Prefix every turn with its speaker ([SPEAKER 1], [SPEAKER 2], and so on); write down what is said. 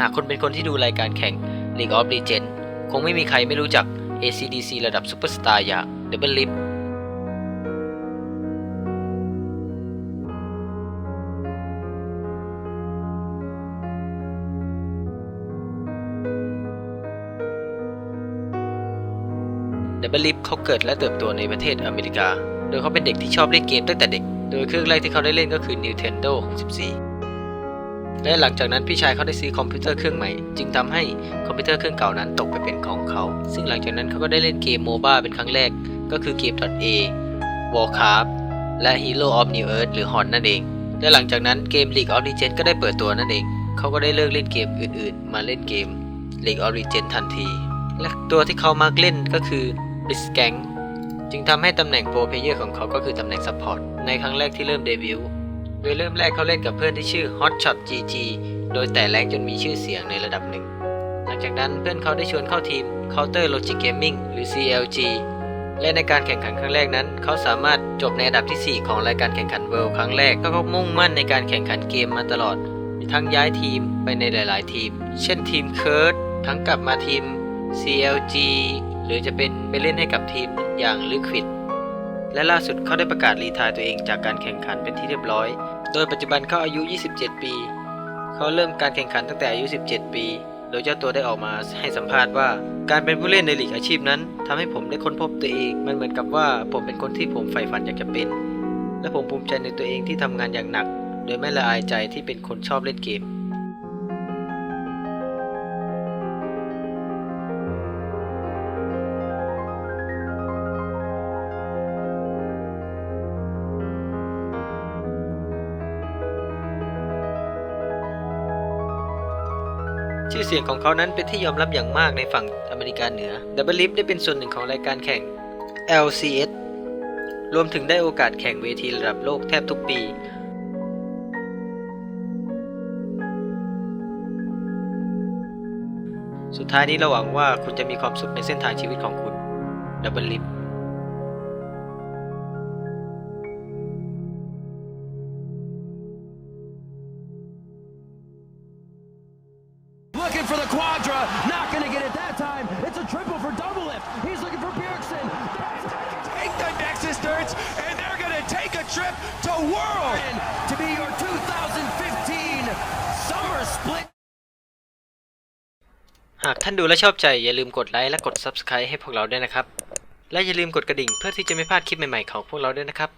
[SPEAKER 1] หากคุณเป็นคนที่ดูรายการแข่ง League of Legends คงไม่มีใครไม่รู้จัก ACDC ระดับซูเปอร์สตาร์อย่าง Double Lip ดับเบิลลิฟเขาเกิดและเติบโตในประเทศอเมริกา โดยเขาเป็นเด็กที่ชอบเล่นเกมตั้งแต่เด็ก โดยเครื่องแรกที่เขาได้เล่นก็คือ Nintendo 64 และหลังจากนั้นพี่ชายเขาได้ซื้อคอมพิวเตอร์เครื่องใหม่ จึงทำให้คอมพิวเตอร์เครื่องเก่านั้นตกไปเป็นของเขา ซึ่งหลังจากนั้นเขาก็ได้เล่นเกมโมบ้าเป็นครั้งแรก ก็คือเกม .A Warcraft และ Hero of New Earth หรือ HON นั่นเอง และหลังจากนั้นเกม League of Legends ก็ได้เปิดตัวนั่นเอง เขาก็ได้เลิกเล่นเกมอื่นๆ มาเล่นเกม League of Legends ทันที และตัวที่เขามักเล่นก็คือ b l i t z g a n g จึงทำให้ตำแหน่งโปรเพเยอร์ของเขาก็คือตำแหน่งซัพพอร์ตในครั้งแรกที่เริ่มเดบิวต์ ดยเริ่มแรกเขาเล่นกับเพื่อนที่ชื่อ Hotshot GG โดยแต่แรงจนมีชื่อเสียงในระดับหนึ่ง หลังจากนั้นเพื่อนเขาได้ชวนเข้าทีม Counter Logic Gaming หรือ CLG และในการแข่งขันครั้งแรกนั้น เขาสามารถจบในอันดับที่ 4 ของรายการแข่งขัน World ครั้งแรกก็เขามุ่งมั่นในการแข่งขันเกมมาตลอดมีทั้งย้ายทีมไปในหลาย ๆ ทีม เช่นทีม Kurt ทั้งกลับมาทีม CLG หรือจะเป็นไปเล่นให้กับทีมอย่าง Liquid และล่าสุดเขาได้ประกาศรีทายตัวเองจากการแข่งขันเป็นที่เรียบร้อย โดยปัจจุบันเขาอายุ 27 ปี เขาเริ่มการแข่งขันตั้งแต่อายุ 17 ปี โดยเจ้าตัวได้ออกมาให้สัมภาษณ์ว่า การเป็นผู้เล่นในลีกอาชีพนั้นทำให้ผมได้ค้นพบตัวเอง มันเหมือนกับว่าผมเป็นคนที่ผมใฝ่ฝันอยากจะเป็น และผมภูมิใจในตัวเองที่ทำงานอย่างหนัก โดยไม่ละอายใจที่เป็นคนชอบเล่นเกม ชื่อเสียงของเขานั้นเป็นที่ยอมรับอย่างมากในฝั่งอเมริกาเหนือดับเบิลลิฟได้เป็นส่วนหนึ่งของรายการแข่ง LCS รวมถึงได้โอกาสแข่งเวทีระดับโลกแทบทุกปี สุดท้ายนี้เราหวังว่าคุณจะมีความสุขในเส้นทางชีวิตของคุณดับเบิลลิฟ
[SPEAKER 2] Looking for the quadra, not going to get it that time. It's a triple for double lift. He's looking for Bjergsen.
[SPEAKER 3] take the Nexus Nerds, and they're going to take a trip to World.
[SPEAKER 2] To be your 2015 Summer Split.
[SPEAKER 1] หากท่านดูและชอบใจ อย่าลืมกดไลค์และกด Subscribe ให้พวกเราด้วยนะครับ และอย่าลืมกดกระดิ่งเพื่อที่จะไม่พลาดคลิปใหม่ๆของพวกเราด้วยนะครับ